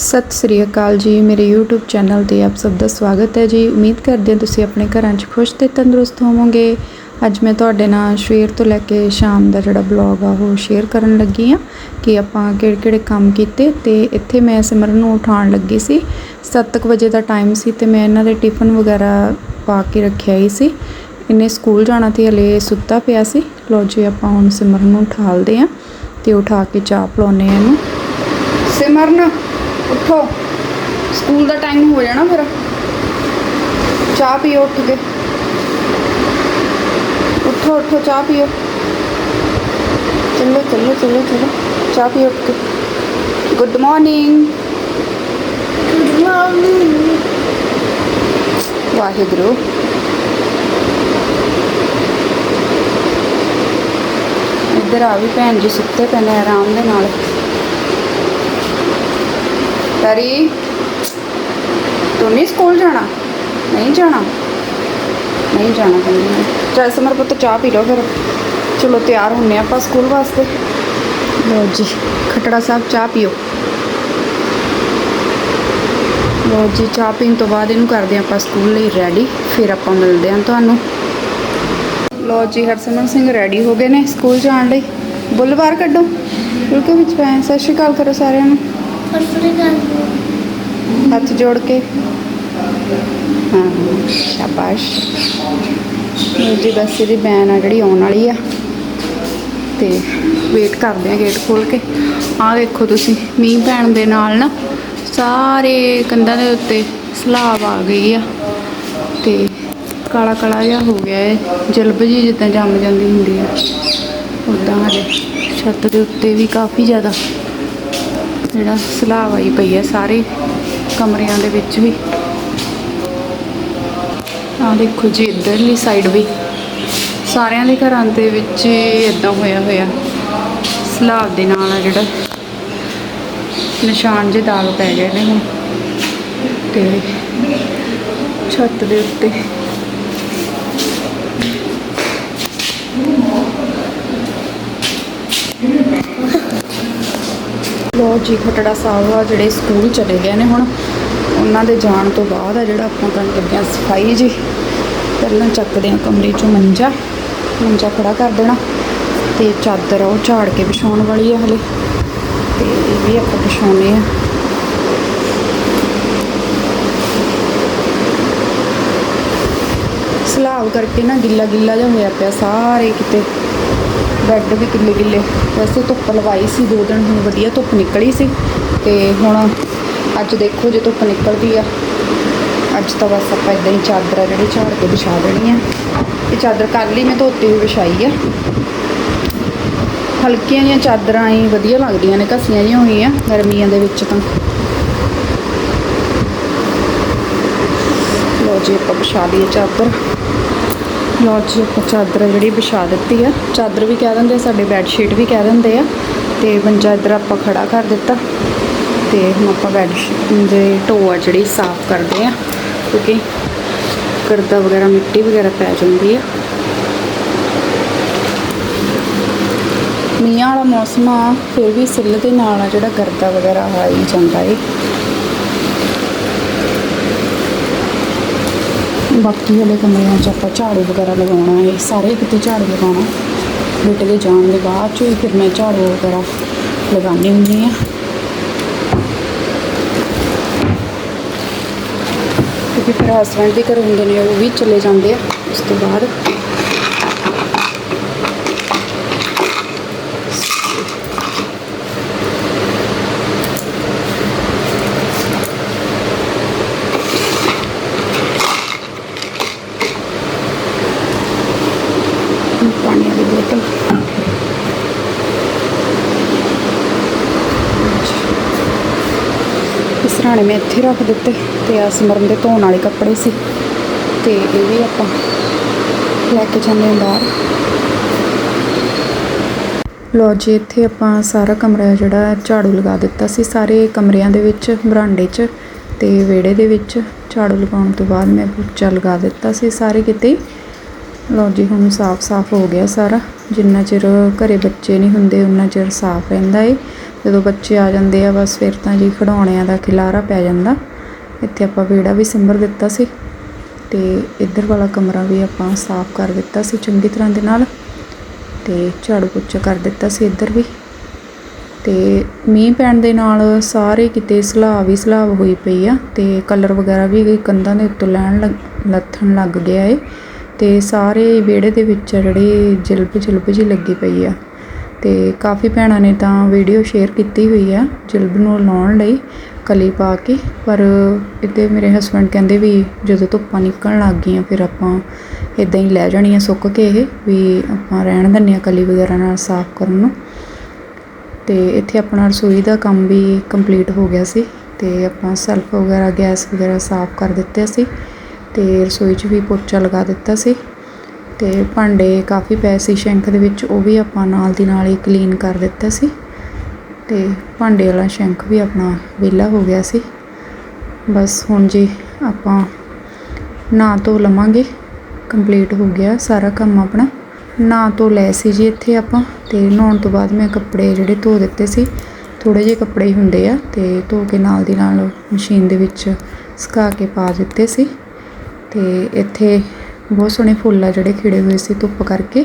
ਸਤਿ ਸ੍ਰੀ ਅਕਾਲ ਜੀ, ਮੇਰੇ YouTube channel ਤੇ ਆਪ ਸਭ ਦਾ ਸਵਾਗਤ ਹੈ ਜੀ। ਉਮੀਦ ਕਰਦੇ ਹਾਂ ਤੁਸੀਂ ਆਪਣੇ ਘਰਾਂ 'ਚ ਖੁਸ਼ ਤੇ ਤੰਦਰੁਸਤ ਹੋਵੋਗੇ। ਅੱਜ ਮੈਂ ਤੁਹਾਡੇ ਨਾਲ ਸਵੇਰ ਤੋਂ ਲੈ ਕੇ ਸ਼ਾਮ ਦਾ ਜਿਹੜਾ ਬਲੌਗ ਆ, ਉਹ ਸ਼ੇਅਰ ਕਰਨ ਲੱਗੀ ਆ ਕਿ ਆਪਾਂ ਕਿਹੜੇ ਕਿਹੜੇ ਕੰਮ ਕੀਤੇ ਤੇ ਇੱਥੇ ਮੈਂ ਸਿਮਰਨ ਨੂੰ ਉਠਾਉਣ ਲੱਗੀ ਸੀ। 7:00 ਵਜੇ ਦਾ ਟਾਈਮ ਸੀ ਤੇ ਮੈਂ ਇਹਨਾਂ ਦੇ ਟਿਫਨ ਵਗੈਰਾ ਪਾ ਕੇ ਰੱਖਿਆ ਹੀ ਸੀ। ਇਹਨੇ ਸਕੂਲ ਜਾਣਾ ਤੇ ਹਲੇ ਸੁੱਤਾ ਪਿਆ ਸੀ। ਲੋ ਜੀ, ਆਪਾਂ ਹੁਣ ਸਿਮਰਨ ਨੂੰ ਉਠਾਲਦੇ ਆ ਤੇ ਉਠਾ ਕੇ ਚਾਹ ਪਿਲਾਉਂਦੇ ਆ ਇਹਨੂੰ। ਸਿਮਰਨ! ਉੱਠੋ। ਸਕੂਲ ਦਾ ਟਾਈਮ ਹੋ ਜਾਣਾ ਫਿਰ। ਚਾਹ ਪੀਓ ਉੱਠ ਕੇ। ਉੱਠੋ ਉੱਠੋ ਚਾਹ ਪੀਓ। ਚੱਲੋ ਚੱਲੋ ਚੱਲੋ ਚੱਲੋ। ਚਾਹ ਪੀਓ ਉੱਠ ਕੇ। Good morning Waheguru. ਇੱਧਰ ਆ ਵੀ ਭੈਣ ਜੀ ਸੁੱਤੇ ਪਏ ਨੇ ਆਰਾਮ ਦੇ ਨਾਲ। ਤਰੀ ਤੂੰ ਨਹੀਂ ਸਕੂਲ ਜਾਣਾ? ਨਹੀਂ ਜਾਣਾ? ਨਹੀਂ ਜਾਣਾ ਕਹਿੰਦੀ ਮੈਂ। ਚੱਲ ਸਮਰ ਪੁੱਤ ਚਾਹ ਪੀ ਲਓ ਫਿਰ। ਚਲੋ ਤਿਆਰ ਹੁੰਨੇ ਆਪਾਂ ਸਕੂਲ ਵਾਸਤੇ। ਲਓ ਜੀ, ਖਟੜਾ ਸਾਹਿਬ ਚਾਹ ਪੀਓ। ਲਓ ਜੀ, ਚਾਹ ਪੀਣ ਤੋਂ ਬਾਅਦ ਇਹਨੂੰ ਕਰਦੇ ਆਪਾਂ ਸਕੂਲ ਲਈ ਰੈਡੀ ਫਿਰ ਆਪਾਂ ਮਿਲਦੇ ਹਾਂ ਤੁਹਾਨੂੰ। ਲਓ ਜੀ, ਹਰਸਿਮਰਨ ਸਿੰਘ ਰੈਡੀ ਹੋ ਗਏ ਨੇ ਸਕੂਲ ਜਾਣ ਲਈ। ਬੁੱਲ ਬਾਹਰ ਕੱਢੋ। ਬਿਲਕੁਲ ਵਿੱਚ ਪੈ ਸਤਿ ਸ਼੍ਰੀ ਅਕਾਲ ਕਰੋ ਸਾਰਿਆਂ ਨੂੰ। ਹੱਥ ਜੋੜ ਕੇ। ਹਾਂ, ਸ਼ਾਬਾਸ਼। ਲਓ ਜੀ, ਬਸ ਇਹਦੀ ਬੈਨ ਆ ਜਿਹੜੀ ਆਉਣ ਵਾਲੀ ਆ। ਤੇ ਵੇਟ ਕਰਦੇ ਆ ਗੇਟ ਖੋਲ ਕੇ। ਆਹ ਦੇਖੋ ਤੁਸੀਂ, ਮੀਂਹ ਪੈਣ ਦੇ ਨਾਲ ਨਾ ਸਾਰੇ ਕੰਧਾਂ ਦੇ ਉੱਤੇ ਸਲਾਬ ਆ ਗਈ ਆ। ਤੇ ਕਾਲਾ ਕਾਲਾ ਜਿਹਾ ਹੋ ਗਿਆ ਹੈ ਜਲਬ ਜੀ ਜਿੱਦਾਂ ਜੰਮ ਜਾਂਦੀ ਹੁੰਦੀ ਆ। ਉਦਾਂ ਹਲੇ ਛੱਤ ਦੇ ਉੱਤੇ ਵੀ ਕਾਫੀ ਜ਼ਿਆਦਾ ਜਿਹੜਾ ਸਲਾਬ ਆਈ ਪਈ ਹੈ ਸਾਰੇ ਕਮਰਿਆਂ ਦੇ ਵਿੱਚ ਵੀ। ਆਹ ਦੇਖੋ ਜੀ, ਇੱਧਰਲੀ ਸਾਈਡ ਵੀ। ਸਾਰਿਆਂ ਦੇ ਘਰਾਂ ਦੇ ਵਿੱਚ ਇਦਾਂ ਹੋਇਆ ਹੋਇਆ। ਸਲਾਬ ਦੇ ਨਾਲ ਆ ਜਿਹੜਾ ਨਿਸ਼ਾਨ ਜੇ ਦਾਗ ਪੈ ਗਏ ਨੇ ਹੁਣ। ਤੇ ਛੱਤ ਦੇ ਉੱਤੇ। ਜੀ ਖਟੜਾ ਸਾਹਿਬ ਆ, ਜਿਹੜੇ ਸਕੂਲ ਚਲੇ ਗਏ ਨੇ ਹੁਣ, ਉਹਨਾਂ ਦੇ ਜਾਣ ਤੋਂ ਬਾਅਦ ਆ ਜਿਹੜਾ ਆਪਾਂ ਕਰਨ ਲੱਗੇ ਸਫ਼ਾਈ ਜੀ। ਪਹਿਲਾਂ ਚੱਕਦੇ ਹਾਂ ਕਮਰੇ ਚੋਂ ਮੰਜਾ ਮੰਜਾ ਖੜਾ ਕਰ ਦੇਣਾ। ਤੇ ਚਾਦਰ ਆ ਉਹ ਝਾੜ ਕੇ ਵਿਛਾਉਣ ਵਾਲੀ ਆ ਹਲੇ। ਤੇ ਇਹ ਵੀ ਆਪਾਂ ਵਿਛਾਉਣੇ ਆ। ਸਲਾਬ ਕਰਕੇ ਨਾ ਗਿੱਲਾ ਗਿੱਲਾ ਜਿਹਾ ਹੋਇਆ ਪਿਆ, ਸਾਰੇ ਕਿਤੇ। ਬੈੱਡ ਵੀ ਕਿੱਲੇ ਕਿੱਲੇ। ਵੈਸੇ ਧੁੱਪ ਲਵਾਈ ਸੀ, ਦੋ ਦਿਨ ਹੁਣ ਵਧੀਆ ਧੁੱਪ ਨਿਕਲੀ ਸੀ। ਤੇ ਹੁਣ ਅੱਜ ਦੇਖੋ ਜੇ ਧੁੱਪ ਨਿਕਲਦੀ ਆ। ਅੱਜ ਤਾਂ ਬਸ ਆਪਾਂ ਇਦਾਂ ਹੀ ਚਾਦਰ ਆ ਜਿਹੜੀ ਝਾੜ ਕੇ ਵਿਛਾ ਦੇਣੀ ਆ। ਇਹ ਚਾਦਰ ਕੱਲ ਹੀ ਮੈਂ ਧੋਤੀ ਹੋਈ ਵਿਛਾਈ ਆ। ਹਲਕੀਆਂ ਜਿਹੀਆਂ ਚਾਦਰਾਂ ਹੀ ਵਧੀਆ ਲੱਗਦੀਆਂ ਨੇ, ਘਸੀਆਂ ਜਿਹੀਆਂ ਹੋਈਆਂ, ਗਰਮੀਆਂ ਦੇ ਵਿੱਚ ਤਾਂ। ਲੋ ਜੀ, ਆਪਾਂ ਵਿਛਾ ਲਈਏ ਚਾਦਰ। ਲੋ ਜੀ ਆਪਾਂ ਚਾਦਰ ਜਿਹੜੀ ਵਿਛਾ ਦਿੱਤੀ ਆ। ਚਾਦਰ ਵੀ ਕਹਿ ਦਿੰਦੇ ਸਾਡੇ ਬੈੱਡ ਸ਼ੀਟ ਵੀ ਕਹਿ ਦਿੰਦੇ ਆ। ਤੇ ਮੰਜਾ ਇੱਧਰ ਆਪਾਂ ਖੜਾ ਕਰ ਦਿੱਤਾ। ਤੇ ਹੁਣ ਆਪਾਂ ਬੈੱਡ ਸ਼ੀਟ ਦੇ ਢੋਆ ਜਿਹੜੀ ਸਾਫ਼ ਕਰਦੇ ਆ। ਕਿਉਂਕਿ ਕਰਦਾ ਵਗੈਰਾ ਮਿੱਟੀ ਵਗੈਰਾ ਪੈ ਜਾਂਦੀ ਆ। ਮੀਂਹਾਂ ਵਾਲਾ ਮੌਸਮ ਆ, ਫਿਰ ਵੀ ਸਿੱਲ ਦੇ ਨਾਲ ਆ ਜਿਹੜਾ ਗਰਦਾ ਵਗੈਰਾ ਆ ਹੀ ਜਾਂਦਾ ਏ। ਬਾਕੀ ਵਾਲੇ ਕਮਰਿਆਂ 'ਚ ਆਪਾਂ ਝਾੜੂ ਵਗੈਰਾ ਲਗਾਉਣਾ ਹੈ। ਸਾਰੇ ਕਿਤੇ ਝਾੜੂ ਲਗਾਉਣਾ। ਬੇਟੇ ਦੇ ਜਾਣ ਦੇ ਬਾਅਦ 'ਚ ਫਿਰ ਮੈਂ ਝਾੜੂ ਵਗੈਰਾ ਲਗਾਉਂਦੀ ਹੁੰਦੀ ਹਾਂ। ਕਿਉਂਕਿ ਫਿਰ ਹਸਬੰਡ ਵੀ ਘਰ ਹੁੰਦੇ ਨੇ, ਉਹ ਵੀ ਚਲੇ ਜਾਂਦੇ ਆ। ਉਸ ਤੋਂ ਬਾਅਦ ਪਾਣੀ ਵਾਲੀ ਬੋਤਲ ਇਸ ਮੈਂ ਇੱਥੇ ਰੱਖ ਦਿੱਤੇ ਤੇ ਆ ਸਿਮਰਨ ਦੇ ਧੋਣ ਵਾਲੇ ਕੱਪੜੇ ਸੀ। ਤੇ ਇਹ ਵੀ ਆਪਾਂ ਲੈ ਕੇ ਜਾਂਦੇ ਹਾਂ ਬਾਹਰ। ਲੋ ਜੀ, ਇੱਥੇ ਆਪਾਂ ਸਾਰਾ ਕਮਰਾ ਜਿਹੜਾ ਝਾੜੂ ਲਗਾ ਦਿੱਤਾ ਸੀ। ਸਾਰੇ ਕਮਰਿਆਂ ਦੇ ਵਿੱਚ, ਬਰਾਂਡੇ 'ਚ ਤੇ ਵਿਹੜੇ ਦੇ ਵਿੱਚ ਝਾੜੂ ਲਗਾਉਣ ਤੋਂ ਬਾਅਦ ਮੈਂ ਪੋਚਾ ਲਗਾ ਦਿੱਤਾ ਸੀ। ਸਾਰੇ ਕਿਤੇ ਲਓ ਜੀ, ਹੁਣ ਸਾਫ਼-ਸਾਫ਼ ਹੋ ਗਿਆ ਸਾਰਾ। ਜਿੰਨਾ ਚਿਰ ਘਰੇ ਬੱਚੇ ਨਹੀਂ ਹੁੰਦੇ, ਉਨਾ ਚਿਰ ਸਾਫ਼ ਰਹਿੰਦਾ ਏ। ਜਦੋਂ ਬੱਚੇ ਆ ਜਾਂਦੇ ਆ, ਬਸ ਫਿਰ ਤਾਂ ਜੀ ਖਿਡੌਣਿਆਂ ਦਾ ਖਿਲਾਰਾ ਪੈ ਜਾਂਦਾ। ਇੱਥੇ ਆਪਾਂ ਵਿਹੜਾ ਵੀ ਸਿੰਬਰ ਦਿੱਤਾ ਸੀ ਤੇ ਇੱਧਰ ਵਾਲਾ ਕਮਰਾ ਵੀ ਆਪਾਂ ਸਾਫ਼ ਕਰ ਦਿੱਤਾ ਸੀ ਚੰਗੀ ਤਰ੍ਹਾਂ ਦੇ ਨਾਲ ਤੇ ਝਾੜੂ ਪੋਚਾ ਕਰ ਦਿੱਤਾ ਸੀ ਇੱਧਰ ਵੀ। ਤੇ ਮੀਂਹ ਪੈਣ ਦੇ ਨਾਲ ਸਾਰੇ ਕਿਤੇ ਸਲਾਬ ਹੀ ਸਲਾਬ ਹੋਈ ਪਈ ਆ ਤੇ ਕਲਰ ਵਗੈਰਾ ਵੀ ਕੰਧਾਂ ਦੇ ਉੱਤੋਂ ਲੈਣ ਲੱਗ- ਲੱਥਣ ਲੱਗ ਗਿਆ ਏ। ਤੇ ਸਾਰੇ ਵਿਹੜੇ ਦੇ ਵਿੱਚ ਆ ਜਿਹੜੇ ਜਿਲਬ ਜਿਲਬ ਜੀ ਲੱਗੀ ਪਈ ਆ। ਤੇ ਕਾਫੀ ਭੈਣਾਂ ਨੇ ਤਾਂ ਵੀਡੀਓ ਸ਼ੇਅਰ ਕੀਤੀ ਹੋਈ ਆ ਜਿਲਬ ਨੂੰ ਲਾਉਣ ਲਈ ਕਲੀ ਪਾ ਕੇ। ਪਰ ਇੱਥੇ ਮੇਰੇ ਹਸਬੰਡ ਕਹਿੰਦੇ ਵੀ ਜਦੋਂ ਧੁੱਪਾਂ ਨਿਕਲਣ ਲੱਗ ਗਈਆਂ ਫਿਰ ਆਪਾਂ ਇਦਾਂ ਹੀ ਲੈ ਜਾਣੀਆਂ ਸੁੱਕ ਕੇ ਇਹ, ਵੀ ਆਪਾਂ ਰਹਿਣ ਦਿੰਦੇ ਹਾਂ ਕਲੀ ਵਗੈਰਾ ਨਾਲ ਸਾਫ਼ ਕਰਨ ਨੂੰ। ਤੇ ਇੱਥੇ ਆਪਣਾ ਰਸੋਈ ਦਾ ਕੰਮ ਵੀ ਕੰਪਲੀਟ ਹੋ ਗਿਆ ਸੀ ਤੇ ਆਪਾਂ ਸੈਲਫ ਵਗੈਰਾ, ਗੈਸ ਵਗੈਰਾ ਸਾਫ਼ ਕਰ ਦਿੱਤੇ ਸੀ। ਅਤੇ ਰਸੋਈ 'ਚ ਵੀ ਪੋਚਾ ਲਗਾ ਦਿੱਤਾ ਸੀ ਅਤੇ ਭਾਂਡੇ ਕਾਫੀ ਪਏ ਸੀ, ਸ਼ੈਂਕ ਦੇ ਵਿੱਚ ਉਹ ਵੀ ਆਪਾਂ ਨਾਲ ਦੀ ਨਾਲ ਹੀ ਕਲੀਨ ਕਰ ਦਿੱਤਾ ਸੀ ਅਤੇ ਭਾਂਡੇ ਵਾਲਾ ਸ਼ੈਂਕ ਵੀ ਆਪਣਾ ਵਿਹਲਾ ਹੋ ਗਿਆ ਸੀ। ਬਸ ਹੁਣ ਜੀ ਆਪਾਂ ਨਹਾ ਧੋ ਲਵਾਂਗੇ ਕੰਪਲੀਟ ਹੋ ਗਿਆ ਸਾਰਾ ਕੰਮ ਆਪਣਾ। ਨਹਾ ਧੋ ਲਏ ਸੀ ਜੀ ਇੱਥੇ ਆਪਾਂ ਤੇ ਨਹਾਉਣ ਤੋਂ ਬਾਅਦ ਮੈਂ ਕੱਪੜੇ ਜਿਹੜੇ ਧੋ ਦਿੱਤੇ ਸੀ ਥੋੜੇ ਜਿਹੇ ਕੱਪੜੇ ਹੀ ਹੁੰਦੇ ਆ ਤੇ ਧੋ ਕੇ ਨਾਲ ਦੀ ਨਾਲ ਮਸ਼ੀਨ ਦੇ ਵਿੱਚ ਸੁਕਾ ਕੇ ਪਾ ਦਿੱਤੇ ਸੀ। ਤੇ ਇੱਥੇ ਬਹੁਤ ਸੋਹਣੇ ਫੁੱਲ ਆ ਜਿਹੜੇ ਖਿੜੇ ਹੋਏ ਸੀ ਧੁੱਪ ਕਰਕੇ।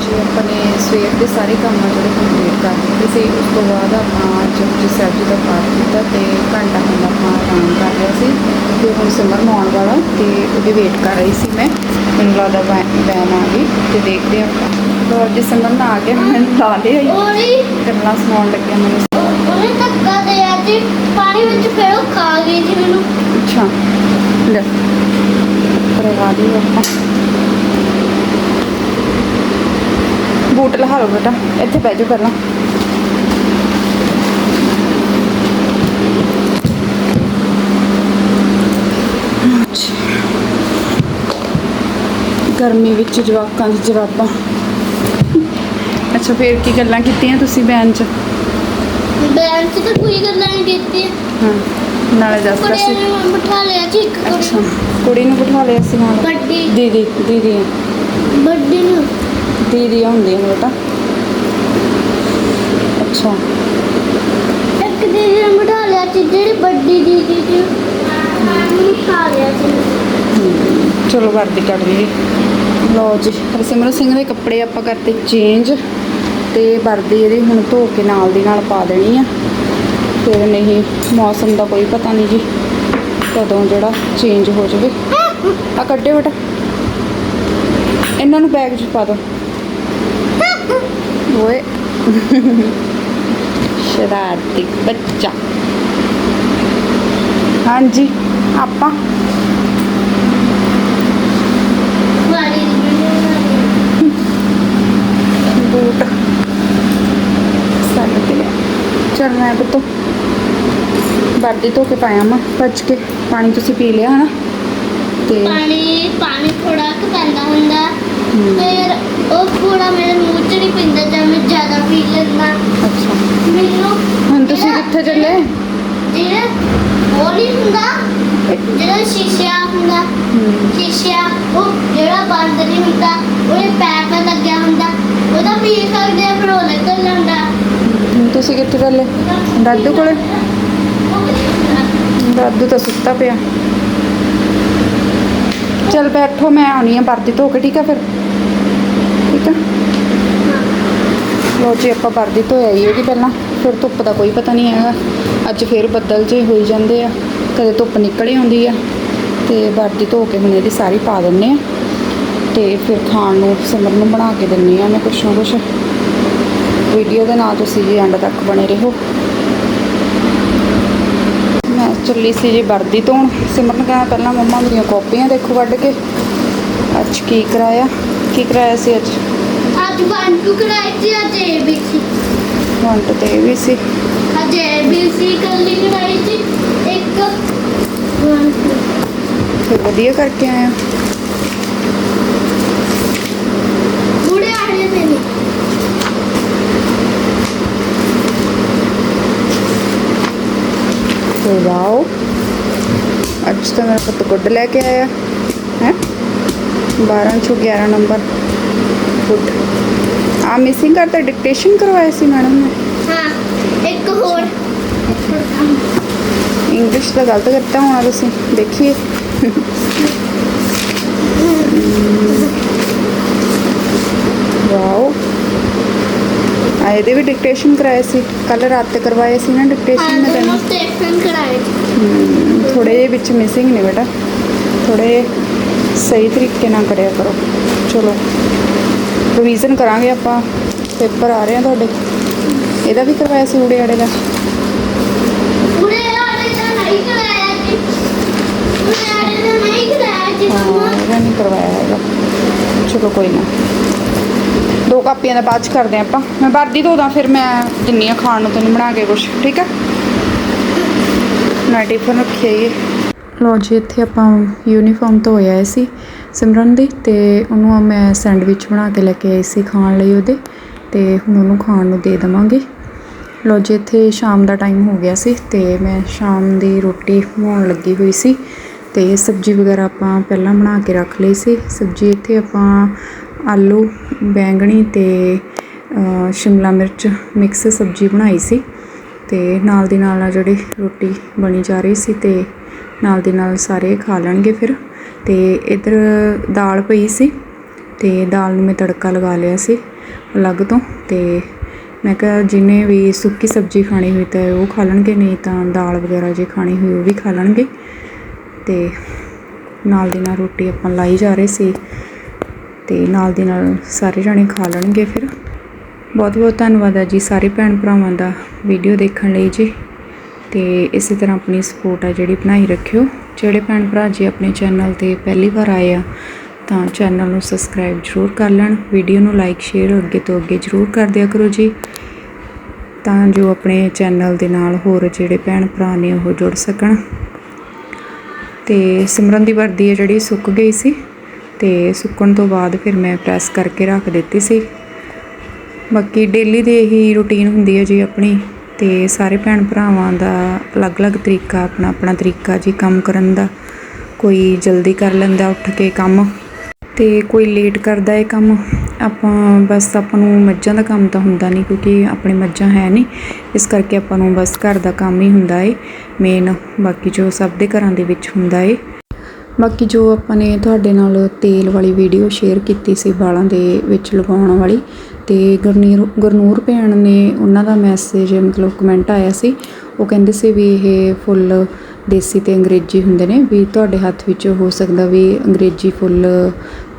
ਜੀ ਆਪਾਂ ਨੇ ਸਵੇਰ ਦੇ ਸਾਰੇ ਕੰਮ ਆ ਜਿਹੜੇ ਕੰਪਲੀਟ ਕਰ ਦਿੱਤੇ ਸੀ। ਉਸ ਤੋਂ ਬਾਅਦ ਆਪਾਂ ਜਪਜੀ ਸਾਹਿਬ ਜੀ ਦਾ ਪਾਠ ਕੀਤਾ ਤੇ ਘੰਟਾ ਖੰਡ ਆਪਾਂ ਆਰਾਮ ਕਰ ਲਿਆ ਸੀ। ਤੇ ਹੁਣ ਸਿਮਰਨ ਆਉਣ ਵਾਲਾ ਤੇ ਉਹਦੀ ਵੇਟ ਕਰ ਰਹੀ ਸੀ ਮੈਂ। ਮੈਨੂੰ ਲੱਗਦਾ ਵੈਨ ਆ ਗਈ ਤੇ ਦੇਖਦੇ ਆਪਾਂ। ਲਓ ਜੀ ਸਿਮਰਨ ਆ ਗਿਆ ਮੈਂ ਲਾ ਲਿਆ। ਗੱਲਾਂ ਸੁਣਾਉਣ ਲੱਗਿਆ ਮੈਨੂੰ। ਉਹਨੇ ਧੱਕਾ ਦਿਆ। ਜੀ, ਪਾਣੀ ਵਿੱਚ ਫਿਰ ਉਹ ਖਾ ਗਈ ਜੀ ਮੈਨੂੰ। ਅੱਛਾ, ਲੈ। ਕਰਵਾ ਦੀ ਆਪਾਂ ਬੂਟ ਲਹਾ ਲਓ ਬੇਟਾ, ਇੱਥੇ ਬਹਿ ਜਾਓ ਪਹਿਲਾਂ। ਗਰਮੀ ਵਿੱਚ ਜਵਾਕਾਂ ਦੀ ਜਰਾਬਾਂ ਅੱਛਾ, ਫੇਰ ਕੀ ਗੱਲਾਂ ਕੀਤੀਆਂ ਤੁਸੀਂ ਬੈਨ 'ਚ? ਬੈਂਚ ਤੇ ਕੋਈ ਗੱਲਾਂ ਨਹੀਂ ਕੀਤੀ। ਹਾਂ ਨਾਲੇ ਦੱਸਦਾ ਕੁੜੀ ਸੀ। ਨੇ ਬਿਠਾ ਲਿਆ ਜੀ ਇੱਕ ਕੁੜੀ ਅੱਛਾ ਕੁੜੀ ਨੂੰ ਬਿਠਾ ਲਿਆ ਸੀ ਨਾਲ। ਵੱਡੀ। ਦੀਦੀ ਦੀਦੀ। ਵੱਡੀ ਨੂੰ। ਦੀਦੀ ਹੁੰਦੀਆਂ ਨੇ ਬੇਟਾ। ਅੱਛਾ। ਇੱਕ ਦੀਦੀ ਨੇ ਬਿਠਾ ਲਿਆ ਸੀ ਜਿਹੜੀ ਵੱਡੀ ਦੀਦੀ ਸੀ। ਉਹਨੂੰ ਬਿਠਾ ਲਿਆ ਸੀ। ਚਲੋ ਵਰਦੀ ਕੱਢ ਲਈਏ। ਲਓ ਜੀ ਰਸਿਮਰਨ ਸਿੰਘ ਦੇ ਕੱਪੜੇ ਆਪਾਂ ਕਰਤੇ ਚੇਂਜ ਤੇ ਵਰਦੀ ਇਹਦੀ ਹੁਣ ਧੋ ਕੇ ਨਾਲ ਦੀ ਨਾਲ ਪਾ ਦੇਣੀ ਆ। ਫਿਰ ਨਹੀਂ, ਮੌਸਮ ਦਾ ਕੋਈ ਪਤਾ ਨਹੀਂ ਜੀ, ਕਦੋਂ ਜਿਹੜਾ ਚੇਂਜ ਹੋ ਜਾਵੇ। ਆ ਕੱਢਿਓ ਬੇਟਾ। ਇਹਨਾਂ ਨੂੰ ਬੈਗ 'ਚ ਪਾ ਦੋ। ਓਏ। ਸ਼ਰਾਰਤੀ ਬੱਚਾ। ਹਾਂਜੀ, ਆਪਾਂ ਵਾਲੀ ਦੀ ਬੂਟ ਸਾਡੇ ਤੇ ਲਿਆ ਚਲ ਮੈਂ ਪੁੱਤੋ? ਵਰਦੀ ਧੋ ਕੇ ਪਾਇਆ ਮੈਂ ਭੱਜ ਕੇ। ਪਾਣੀ ਤੁਸੀਂ ਪੀ ਲਿਆ ਹਨਾ? ਤੇ ਪਾਣੀ ਪਾਣੀ ਥੋੜਾ ਕੁ ਪੈਂਦਾ ਹੁੰਦਾ। ਫਿਰ ਉਹ ਥੋੜਾ ਮੇਰੇ ਮੂੰਹ 'ਚ ਨਹੀਂ ਪੈਂਦਾ ਜਦ ਮੈਂ ਜ਼ਿਆਦਾ ਪੀ ਲੈਂਦਾ। ਅੱਛਾ। ਮੈਨੂੰ ਹੁਣ ਤੁਸੀਂ ਕਿੱਥੇ ਚੱਲੇ? ਜਿਹੜਾ ਉਹ ਨਹੀਂ ਹੁੰਦਾ ਜਿਹੜਾ ਸ਼ੀਸ਼ਾ ਹੁੰਦਾ। ਸ਼ੀਸ਼ਾ ਉਹ ਜਿਹੜਾ ਬੰਦ ਨਹੀਂ ਹੁੰਦਾ ਉਹਦੇ ਪੈਰ ਤੇ ਲੱਗਿਆ ਹੁੰਦਾ। ਉਹਦਾ ਪੀ ਸਕਦੇ ਆ ਫਿਰ ਉਹ ਨਿਕਲ ਜਾਂਦਾ ਤੁਸੀਂ ਕਿੱਥੇ ਚੱਲੇ? ਦਾਦੂ ਕੋਲੇ? ਦਾਦੂ ਤਾਂ ਸੁੱਤਾ ਪਿਆ। ਚਲ ਬੈਠੋ, ਮੈਂ ਆਉਣੀ ਆ ਵਰਦੀ ਧੋ ਕੇ, ਠੀਕ ਆ ਫਿਰ? ਠੀਕ ਆ? ਲੋ ਜੀ, ਆਪਾਂ ਵਰਦੀ ਧੋਇਆ ਹੀ ਹੈਗੀ ਪਹਿਲਾਂ। ਫਿਰ ਧੁੱਪ ਦਾ ਕੋਈ ਪਤਾ ਨਹੀਂ ਹੈਗਾ। ਅੱਜ ਫਿਰ ਬੱਦਲ ਜੇ ਹੋਈ ਜਾਂਦੇ ਆ। ਕਦੇ ਧੁੱਪ ਨਿਕਲ ਹੀ ਆਉਂਦੀ ਆ। ਤੇ ਵਰਦੀ ਧੋ ਕੇ ਹੁਣ ਇਹਦੀ ਸਾਰੀ ਪਾ ਦਿੰਨੇ ਆ। ਤੇ ਫਿਰ ਖਾਣ ਨੂੰ, ਸਿਮਰ ਨੂੰ ਬਣਾ ਕੇ ਦਿੰਨੀ ਆ ਮੈਂ ਕੁਛ ਨਾ ਕੁਛ। ਵੀਡੀਓ ਦੇ ਨਾਲ ਤੁਸੀਂ ਜੀ ਐਂਡ ਤੱਕ ਬਣੇ ਰਹੋ। ਮੈਂ ਚੱਲੀ ਸੀ ਜੀ ਵਰਦੀ ਧੋਣ। ਸਿਮਰਨ ਕਹਿੰਦਾ ਪਹਿਲਾਂ ਮੰਮਾ ਮੇਰੀਆਂ ਕਾਪੀਆਂ ਦੇਖੋ ਕੱਢ ਕੇ। ਅੱਜ ਕੀ ਕਰਾਇਆ? ਕੀ ਕਰਾਇਆ ਸੀ ਅੱਜ? ਅੱਜ ਵਨ ਟੂ ਕਰਾਈ ਸੀ ਅੱਜ ਏਬੀਸੀ ਵੰਟ ਤੇ ਇਹ ਵੀ ਸੀ। ਅੱਜ ਏਬੀਸੀ ਕੱਲੀ ਕਰਾਈ ਸੀ ਇੱਕ। ਵਨ ਟੂ ਫਿਰ ਵਧੀਆ ਕਰਕੇ ਆਇਆ ਬੁੜੇ ਆੜੇ ਤੇ ਨੇ ਤੇ ਵਾਓ ਅੱਜ ਤਾਂ ਮੇਰਾ ਪੁੱਤ ਗੁੱਡ ਲੈ ਕੇ ਆਇਆ ਹੈ 12 ਚੋਂ 11 ਨੰਬਰ ਗੁੱਡ ਆ ਮਿਸਿੰਗ ਕਰਤਾ ਡਿਕਟੇਸ਼ਨ ਕਰਵਾਇਆ ਸੀ ਮੈਡਮ ਨੇ ਹਾਂ ਇੱਕ ਹੋਰ ਇੰਗਲਿਸ਼ ਦਾ ਗਲਤ ਕਰਤਾ ਹੋਣਾ ਤੁਸੀਂ ਦੇਖੀਏ ਵਾਓ ਆ ਇਹਦੇ ਵੀ ਡਿਕਟੇਸ਼ਨ ਕਰਾਏ ਸੀ ਕੱਲ ਰਾਤ ਤੇ ਕਰਵਾਏ ਸੀ ਨਾ ਹਾਂ ਡਿਕਟੇਸ਼ਨ ਮੈਂ ਦੋਨੋਂ ਤੈਨੂੰ ਸਟੇਸ਼ਨ ਕਰਾਏ ਥੋੜੇ ਜਿਹੇ ਵਿੱਚ ਮਿਸਿੰਗ ਨੇ ਬੇਟਾ ਥੋੜੇ ਸਹੀ ਤਰੀਕੇ ਨਾਲ ਕਰਿਆ ਕਰੋ ਚਲੋ ਰਿਵੀਜ਼ਨ ਕਰਾਂਗੇ ਆਪਾਂ ਪੇਪਰ ਆ ਰਹੇ ਆ ਤੁਹਾਡੇ ਇਹਦਾ ਵੀ ਕਰਵਾਇਆ ਸੀ ਉੜੇ ਆੜੇ ਦਾ ਪੂਰੇ ਆੜੇ ਦਾ ਨਹੀਂ ਕਰਾਇਆ ਜੀ ਪੂਰੇ ਆੜੇ ਦਾ ਨਹੀਂ ਕਰਾਇਆ ਜੀ ਹਾਂ ਮੰਮਾ ਇਹਦਾ ਨਹੀਂ ਕਰਵਾਇਆ ਹੈਗਾ ਚਲੋ ਕੋਈ ਨਾ ਦੋ ਕਾਪੀਆਂ ਦਾ ਬਾਅਦ ਚ ਕਰਦੇ ਹਾਂ ਆਪਾਂ। ਮੈਂ ਵਰਦੀ ਧੋਦਾ ਫਿਰ ਮੈਂ ਦਿੰਨੀ ਆ ਖਾਣ ਨੂੰ, ਤੈਨੂੰ ਬਣਾ ਕੇ ਕੁਛ, ਠੀਕ ਆ? ਨਾ ਟਿਫਨ ਰੱਖਿਆ ਹੀ ਲੋ ਜੀ, ਇੱਥੇ ਆਪਾਂ ਯੂਨੀਫਾਰਮ ਤੋਂ ਆਏ ਸੀ ਸਿਮਰਨ ਦੀ ਤੇ ਉਹਨੂੰ ਮੈਂ ਸੈਂਡਵਿਚ ਬਣਾ ਕੇ ਲੈ ਕੇ ਆਈ ਸੀ ਖਾਣ ਲਈ ਉਹਦੇ ਤੇ ਹੁਣ ਉਹਨੂੰ ਖਾਣ ਨੂੰ ਦੇ ਦਵਾਂਗੇ। ਲੋ ਜੀ, ਇੱਥੇ ਸ਼ਾਮ ਦਾ ਟਾਈਮ ਹੋ ਗਿਆ ਸੀ ਤੇ ਮੈਂ ਸ਼ਾਮ ਦੀ ਰੋਟੀ ਬਣਾਉਣ ਲੱਗੀ ਹੋਈ ਸੀ ਤੇ ਸਬਜ਼ੀ ਵਗੈਰਾ ਆਪਾਂ ਪਹਿਲਾਂ ਬਣਾ ਕੇ ਰੱਖ ਲਈ ਸੀ। ਸਬਜ਼ੀ ਇੱਥੇ ਆਪਾਂ ਆਲੂ, ਬੈਂਗਣੀ ਤੇ ਸ਼ਿਮਲਾ ਮਿਰਚ ਮਿਕਸ ਸਬਜ਼ੀ ਬਣਾਈ ਸੀ ਤੇ ਨਾਲ ਦੀ ਨਾਲ ਆ ਜਿਹੜੀ ਰੋਟੀ ਬਣੀ ਜਾ ਰਹੀ ਸੀ ਤੇ ਨਾਲ ਦੀ ਨਾਲ ਸਾਰੇ ਖਾ ਲੈਣਗੇ ਫਿਰ। ਤੇ ਇਧਰ ਦਾਲ ਪਈ ਸੀ ਤੇ ਦਾਲ ਨੂੰ ਮੈਂ ਤੜਕਾ ਲਗਾ ਲਿਆ ਸੀ ਅਲੱਗ ਤੋਂ ਤੇ ਮੈਂ ਕਿਹਾ ਜਿਹਨੇ ਵੀ ਸੁੱਕੀ ਸਬਜ਼ੀ ਖਾਣੀ ਹੋਈ ਤਾਂ ਉਹ ਖਾ ਲੈਣਗੇ, ਨਹੀਂ ਤਾਂ ਦਾਲ ਵਗੈਰਾ ਜੇ ਖਾਣੀ ਹੋਈ ਉਹ ਵੀ ਖਾ ਲੈਣਗੇ। ਤੇ ਨਾਲ ਦੀ ਨਾਲ ਰੋਟੀ ਆਪਾਂ ਲਾਈ ਜਾ ਰਹੇ ਸੀ ਅਤੇ ਨਾਲ ਦੀ ਨਾਲ ਸਾਰੇ ਜਾਣੇ ਖਾ ਲੈਣਗੇ ਫਿਰ। ਬਹੁਤ ਬਹੁਤ ਧੰਨਵਾਦ ਹੈ ਜੀ ਸਾਰੇ ਭੈਣ ਭਰਾਵਾਂ ਦਾ ਵੀਡੀਓ ਦੇਖਣ ਲਈ ਜੀ। ਤੇ ਇਸੇ ਤਰ੍ਹਾਂ ਆਪਣੀ ਸਪੋਰਟ ਆ ਜਿਹੜੀ ਬਣਾਈ ਰੱਖਿਓ। ਜਿਹੜੇ ਭੈਣ ਭਰਾ ਜੀ ਆਪਣੇ ਚੈਨਲ ਤੇ ਪਹਿਲੀ ਵਾਰ ਆਏ ਆ, ਤਾਂ ਚੈਨਲ ਨੂੰ ਸਬਸਕ੍ਰਾਈਬ ਜ਼ਰੂਰ ਕਰ ਲੈਣ। ਵੀਡੀਓ ਨੂੰ ਲਾਈਕ ਸ਼ੇਅਰ ਅੱਗੇ ਤੋਂ ਅੱਗੇ ਜ਼ਰੂਰ ਕਰ ਦਿਆ ਕਰੋ ਜੀ। ਤਾਂ ਜੋ ਆਪਣੇ ਚੈਨਲ ਦੇ ਨਾਲ ਹੋਰ ਜਿਹੜੇ ਭੈਣ ਭਰਾ ਨੇ ਉਹ ਜੁੜ ਸਕਣ। ਤੇ ਸਿਮਰਨ ਦੀ ਵਰਦੀ ਹੈ ਜਿਹੜੀ ਸੁੱਕ ਗਈ ਸੀ। ਤੇ ਸੁੱਕਣ ਤੋਂ ਬਾਅਦ ਫਿਰ ਮੈਂ ਪ੍ਰੈਸ ਕਰਕੇ ਰੱਖ ਦਿੱਤੀ ਸੀ। ਬਾਕੀ ਡੇਲੀ ਦੀ ਇਹੀ ਰੁਟੀਨ ਹੁੰਦੀ ਹੈ ਜੀ ਆਪਣੀ ਤੇ ਸਾਰੇ ਭੈਣ ਭਰਾਵਾਂ ਦਾ ਅਲੱਗ-ਅਲੱਗ ਤਰੀਕਾ ਆਪਣਾ ਆਪਣਾ ਤਰੀਕਾ ਜੀ ਕੰਮ ਕਰਨ ਦਾ। ਕੋਈ ਜਲਦੀ ਕਰ ਲੈਂਦਾ, ਉੱਠ ਕੇ ਕੰਮ ਤੇ ਕੋਈ ਲੇਟ ਕਰਦਾ ਇਹ ਕੰਮ। ਆਪਾਂ ਬਸ ਆਪਾਂ ਨੂੰ ਮੱਝਾਂ ਦਾ ਕੰਮ ਤਾਂ ਹੁੰਦਾ ਨਹੀਂ ਕਿਉਂਕਿ ਆਪਣੇ ਮੱਝਾਂ ਹੈ ਨਹੀਂ, ਇਸ ਕਰਕੇ ਆਪਾਂ ਨੂੰ ਬਸ ਘਰ ਦਾ ਕੰਮ ਹੀ ਹੁੰਦਾ ਏ ਮੇਨ ਬਾਕੀ ਜੋ ਸਭ ਦੇ ਘਰਾਂ ਦੇ ਵਿੱਚ ਹੁੰਦਾ ਏ। ਬਾਕੀ ਜੋ ਆਪਾਂ ਨੇ ਤੁਹਾਡੇ ਨਾਲ ਤੇਲ ਵਾਲੀ ਵੀਡੀਓ ਸ਼ੇਅਰ ਕੀਤੀ ਸੀ ਵਾਲਾਂ ਦੇ ਵਿੱਚ ਲਗਾਉਣ ਵਾਲੀ, ਤੇ ਗੁਰਨੀਰ ਗੁਰਨੂਰ ਭੈਣ ਨੇ ਉਹਨਾਂ ਦਾ ਮੈਸੇਜ ਮਤਲਬ ਕਮੈਂਟ ਆਇਆ ਸੀ। ਉਹ ਕਹਿੰਦੇ ਸੀ ਵੀ ਇਹ ਫੁੱਲ ਦੇਸੀ ਤੇ ਅੰਗਰੇਜ਼ੀ ਹੁੰਦੇ ਨੇ, ਵੀ ਤੁਹਾਡੇ ਹੱਥ ਵਿੱਚ ਹੋ ਸਕਦਾ ਵੀ ਅੰਗਰੇਜ਼ੀ ਫੁੱਲ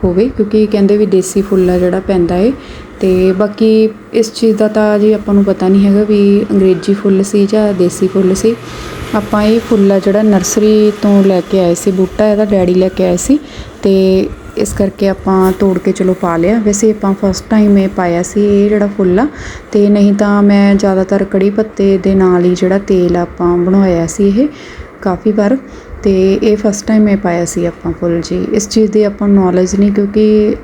ਹੋਵੇ, ਕਿਉਂਕਿ ਕਹਿੰਦੇ ਵੀ ਦੇਸੀ ਫੁੱਲ ਆ ਜਿਹੜਾ ਪੈਂਦਾ ਏ। ਅਤੇ ਬਾਕੀ ਇਸ ਚੀਜ਼ ਦਾ ਤਾਂ ਜੀ ਆਪਾਂ ਨੂੰ ਪਤਾ ਨਹੀਂ ਹੈਗਾ ਵੀ ਅੰਗਰੇਜ਼ੀ ਫੁੱਲ ਸੀ ਜਾਂ ਦੇਸੀ ਫੁੱਲ ਸੀ। ਆਪਾਂ ਇਹ ਫੁੱਲ ਆ ਜਿਹੜਾ ਨਰਸਰੀ ਤੋਂ ਲੈ ਕੇ ਆਏ ਸੀ, ਬੂਟਾ ਇਹਦਾ ਡੈਡੀ ਲੈ ਕੇ ਆਏ ਸੀ ਤੇ ਇਸ ਕਰਕੇ ਆਪਾਂ ਤੋੜ ਕੇ ਚਲੋ ਪਾ ਲਿਆ। ਵੈਸੇ ਆਪਾਂ ਫਸਟ ਟਾਈਮ ਇਹ ਪਾਇਆ ਸੀ ਇਹ ਜਿਹੜਾ ਫੁੱਲ ਆ ਤੇ ਨਹੀਂ ਤਾਂ ਮੈਂ ਜ਼ਿਆਦਾਤਰ ਕੜੀ ਪੱਤੇ ਦੇ ਨਾਲ ਹੀ ਜਿਹੜਾ ਤੇਲ ਆਪਾਂ ਬਣਾਇਆ ਸੀ ਇਹ ਕਾਫੀ ਵਾਰ ਤੇ ਇਹ ਫਸਟ ਟਾਈਮ ਇਹ ਪਾਇਆ ਸੀ ਆਪਾਂ ਫੁੱਲ ਜੀ। ਇਸ ਚੀਜ਼ ਦੀ ਆਪਾਂ ਨੌਲੇਜ ਨਹੀਂ ਕਿਉਂਕਿ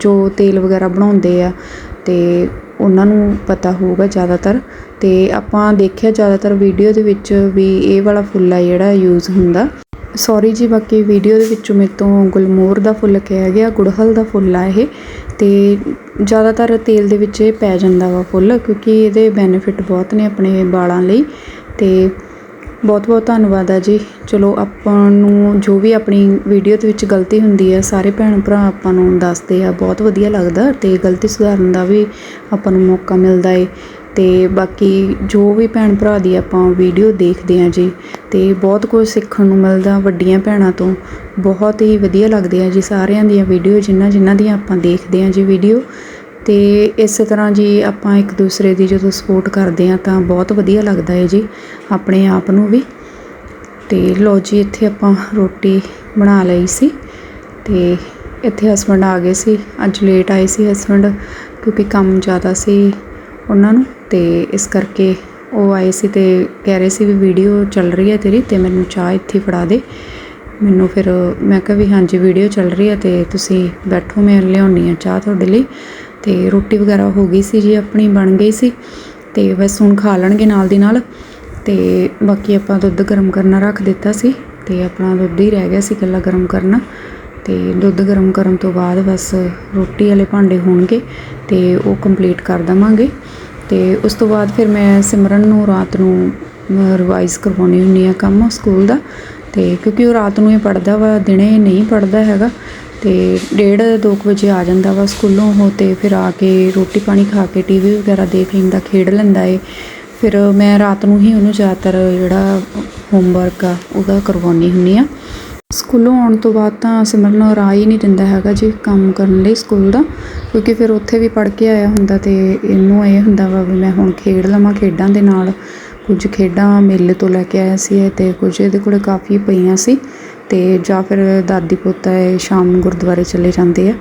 ਜੋ ਤੇਲ ਵਗੈਰਾ ਬਣਾਉਂਦੇ ਆ ਅਤੇ ਉਹਨਾਂ ਨੂੰ ਪਤਾ ਹੋਊਗਾ ਜ਼ਿਆਦਾਤਰ। ਅਤੇ ਆਪਾਂ ਦੇਖਿਆ ਜ਼ਿਆਦਾਤਰ ਵੀਡੀਓ ਦੇ ਵਿੱਚ ਵੀ ਇਹ ਵਾਲਾ ਫੁੱਲ ਆ ਜਿਹੜਾ ਯੂਜ਼ ਹੁੰਦਾ। ਸੌਰੀ ਜੀ, ਬਾਕੀ ਵੀਡੀਓ ਦੇ ਵਿੱਚੋਂ ਮੇਰੇ ਤੋਂ ਗੁਲਮੋਹਰ ਦਾ ਫੁੱਲ ਕਿਹਾ ਗਿਆ, ਗੁੜਹਲ ਦਾ ਫੁੱਲ ਆ ਇਹ। ਤੇ ਜ਼ਿਆਦਾਤਰ ਤੇਲ ਦੇ ਵਿੱਚ ਇਹ ਪੈ ਜਾਂਦਾ ਵਾ ਫੁੱਲ, ਕਿਉਂਕਿ ਇਹਦੇ ਬੈਨੀਫਿਟ ਬਹੁਤ ਨੇ ਆਪਣੇ ਵਾਲਾਂ ਲਈ। ਤੇ ਬਹੁਤ ਬਹੁਤ ਧੰਨਵਾਦ ਆ ਜੀ। ਚਲੋ ਆਪਾਂ ਨੂੰ ਜੋ ਵੀ ਆਪਣੀ ਵੀਡੀਓ ਦੇ ਵਿੱਚ ਗਲਤੀ ਹੁੰਦੀ ਹੈ ਸਾਰੇ ਭੈਣ ਭਰਾ ਆਪਾਂ ਨੂੰ ਦੱਸਦੇ ਆ। ਬਹੁਤ ਵਧੀਆ ਲੱਗਦਾ ਤੇ ਗਲਤੀ ਸੁਧਾਰਨ ਦਾ ਵੀ ਆਪਾਂ ਨੂੰ ਮੌਕਾ ਮਿਲਦਾ ਏ। ਤੇ ਬਾਕੀ ਜੋ ਵੀ ਭੈਣ ਭਰਾ ਦੀ ਆਪਾਂ ਵੀਡੀਓ ਦੇਖਦੇ ਆ ਜੀ, ਤੇ ਬਹੁਤ ਕੁਝ ਸਿੱਖਣ ਨੂੰ ਮਿਲਦਾ ਵੱਡੀਆਂ ਭੈਣਾਂ ਤੋਂ। ਬਹੁਤ ਹੀ ਵਧੀਆ ਲੱਗਦੇ ਆ ਜੀ ਸਾਰਿਆਂ ਦੀਆਂ ਵੀਡੀਓ ਜਿਨ੍ਹਾਂ ਜਿਨ੍ਹਾਂ ਦੀਆਂ ਆਪਾਂ ਦੇਖਦੇ ਆ ਜੀ ਵੀਡੀਓ ਅਤੇ ਇਸੇ ਤਰ੍ਹਾਂ ਜੀ ਆਪਾਂ ਇੱਕ ਦੂਸਰੇ ਦੀ ਜਦੋਂ ਸਪੋਰਟ ਕਰਦੇ ਹਾਂ ਤਾਂ ਬਹੁਤ ਵਧੀਆ ਲੱਗਦਾ ਹੈ ਜੀ, ਆਪਣੇ ਆਪ ਨੂੰ ਵੀ। ਅਤੇ ਲਓ ਜੀ, ਇੱਥੇ ਆਪਾਂ ਰੋਟੀ ਬਣਾ ਲਈ ਸੀ ਅਤੇ ਇੱਥੇ ਹਸਬੰਡ ਆ ਗਏ ਸੀ। ਅੱਜ ਲੇਟ ਆਏ ਸੀ ਹਸਬੰਡ ਕਿਉਂਕਿ ਕੰਮ ਜ਼ਿਆਦਾ ਸੀ ਉਹਨਾਂ ਨੂੰ ਤੇ ਇਸ ਕਰਕੇ ਉਹ ਆਏ ਸੀ ਤੇ ਕਹਿ ਰਹੇ ਸੀ ਵੀ ਵੀਡੀਓ ਚੱਲ ਰਹੀ ਹੈ ਤੇਰੀ ਤੇ ਮੈਨੂੰ ਚਾਹ ਇੱਥੇ ਫੜਾ ਦੇ। ਮੈਨੂੰ ਫਿਰ ਮੈਂ ਕਿਹਾ ਵੀ ਹਾਂਜੀ ਵੀਡੀਓ ਚੱਲ ਰਹੀ ਹੈ ਤੇ ਤੁਸੀਂ ਬੈਠੋ, ਮੈਂ ਲਿਆਉਣੀ ਆ ਚਾਹ ਤੁਹਾਡੇ ਲਈ। ਤੇ ਰੋਟੀ ਵਗੈਰਾ ਹੋ ਗਈ ਸੀ ਜੀ, ਆਪਣੀ ਬਣ ਗਈ ਸੀ ਤੇ ਬਸ ਹੁਣ ਖਾ ਲੈਣਗੇ ਨਾਲ ਦੀ ਨਾਲ ਤੇ ਬਾਕੀ ਆਪਾਂ ਦੁੱਧ ਗਰਮ ਕਰਨਾ ਰੱਖ ਦਿੱਤਾ ਸੀ ਤੇ ਆਪਣਾ ਦੁੱਧ ਹੀ ਰਹਿ ਗਿਆ ਸੀ ਇਕੱਲਾ ਗਰਮ ਕਰਨਾ ਤੇ ਦੁੱਧ ਗਰਮ ਕਰਨ ਤੋਂ ਬਾਅਦ ਬਸ ਰੋਟੀ ਵਾਲੇ ਭਾਂਡੇ ਹੋਣਗੇ ਤੇ ਉਹ ਕੰਪਲੀਟ ਕਰ ਦਵਾਂਗੇ ਤੇ ਉਸ ਤੋਂ ਬਾਅਦ ਫਿਰ ਮੈਂ ਸਿਮਰਨ ਨੂੰ ਰਾਤ ਨੂੰ ਰਿਵਾਈਜ਼ ਕਰਵਾਉਣੀ ਹੁੰਦੀ ਆ ਕੰਮ ਸਕੂਲ ਦਾ ਤੇ ਕਿਉਂਕਿ ਉਹ ਰਾਤ ਨੂੰ ਹੀ ਪੜਦਾ ਵਾ, ਦਿਨੇ ਨਹੀਂ ਪੜਦਾ ਹੈਗਾ ਤੇ ਡੇਢ ਦੋ ਕੁ ਵਜੇ ਆ ਜਾਂਦਾ ਵਾ ਸਕੂਲੋਂ ਉਹ ਤੇ ਫਿਰ ਆ ਕੇ ਰੋਟੀ ਪਾਣੀ ਖਾ ਕੇ ਟੀਵੀ ਵਗੈਰਾ ਦੇਖ ਲੈਂਦਾ, ਖੇਡ ਲੈਂਦਾ ਏ। ਫਿਰ ਮੈਂ ਰਾਤ ਨੂੰ ਹੀ ਉਹਨੂੰ ਜ਼ਿਆਦਾਤਰ ਜਿਹੜਾ ਹੋਮਵਰਕ ਆ, ਉਹਦਾ ਕਰਵਾਉਣੀ ਹੁੰਦੀ ਆ। ਸਕੂਲੋਂ ਆਉਣ ਤੋਂ ਬਾਅਦ ਤਾਂ ਸਿਮਰਨ ਰਾਹ ਹੀ ਨਹੀਂ ਦਿੰਦਾ ਹੈਗਾ ਜੀ ਕੰਮ ਕਰਨ ਲਈ ਸਕੂਲ ਦਾ, ਕਿਉਂਕਿ ਫਿਰ ਉੱਥੇ ਵੀ ਪੜ੍ਹ ਕੇ ਆਇਆ ਹੁੰਦਾ ਤੇ ਇਹਨੂੰ ਇਹ ਹੁੰਦਾ ਵਾ ਵੀ ਮੈਂ ਹੁਣ ਖੇਡ ਲਵਾਂ ਖੇਡਾਂ ਦੇ ਨਾਲ। ਕੁਝ ਖੇਡਾਂ ਮੇਲੇ ਤੋਂ ਲੈ ਕੇ ਆਇਆ ਸੀ ਤੇ ਕੁਝ ਇਹਦੇ ਕੋਲੇ ਕਾਫੀ ਪਈਆਂ ਸੀ। ਅਤੇ ਜਾਂ ਫਿਰ ਦਾਦੀ ਪੋਤਾ ਇਹ ਸ਼ਾਮ ਨੂੰ ਗੁਰਦੁਆਰੇ ਚਲੇ ਜਾਂਦੇ ਆ,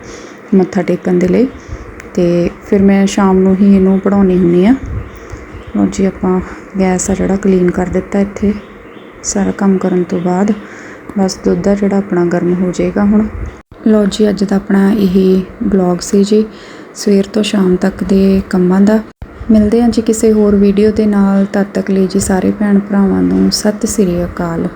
ਮੱਥਾ ਟੇਕਣ ਦੇ ਲਈ। ਅਤੇ ਫਿਰ ਮੈਂ ਸ਼ਾਮ ਨੂੰ ਹੀ ਇਹਨੂੰ ਪੜ੍ਹਾਉਂਦੀ ਹੁੰਦੀ ਹਾਂ ਲਓ ਜੀ, ਆਪਾਂ ਗੈਸ ਆ ਜਿਹੜਾ ਕਲੀਨ ਕਰ ਦਿੱਤਾ ਇੱਥੇ। ਸਾਰਾ ਕੰਮ ਕਰਨ ਤੋਂ ਬਾਅਦ ਬਸ ਦੁੱਧ ਆ ਜਿਹੜਾ ਆਪਣਾ ਗਰਮ ਹੋ ਜਾਏਗਾ ਹੁਣ। ਲਓ ਜੀ, ਅੱਜ ਦਾ ਆਪਣਾ ਇਹ ਬਲੌਗ ਸੀ ਜੀ। ਸਵੇਰ ਤੋਂ ਸ਼ਾਮ ਤੱਕ ਦੇ ਕੰਮਾਂ ਦਾ। ਮਿਲਦੇ ਹਾਂ ਜੀ ਕਿਸੇ ਹੋਰ ਵੀਡੀਓ ਦੇ ਨਾਲ। ਤਦ ਤੱਕ ਲਈ ਜੀ ਸਾਰੇ ਭੈਣ ਭਰਾਵਾਂ ਨੂੰ ਸਤਿ ਸ੍ਰੀ ਅਕਾਲ।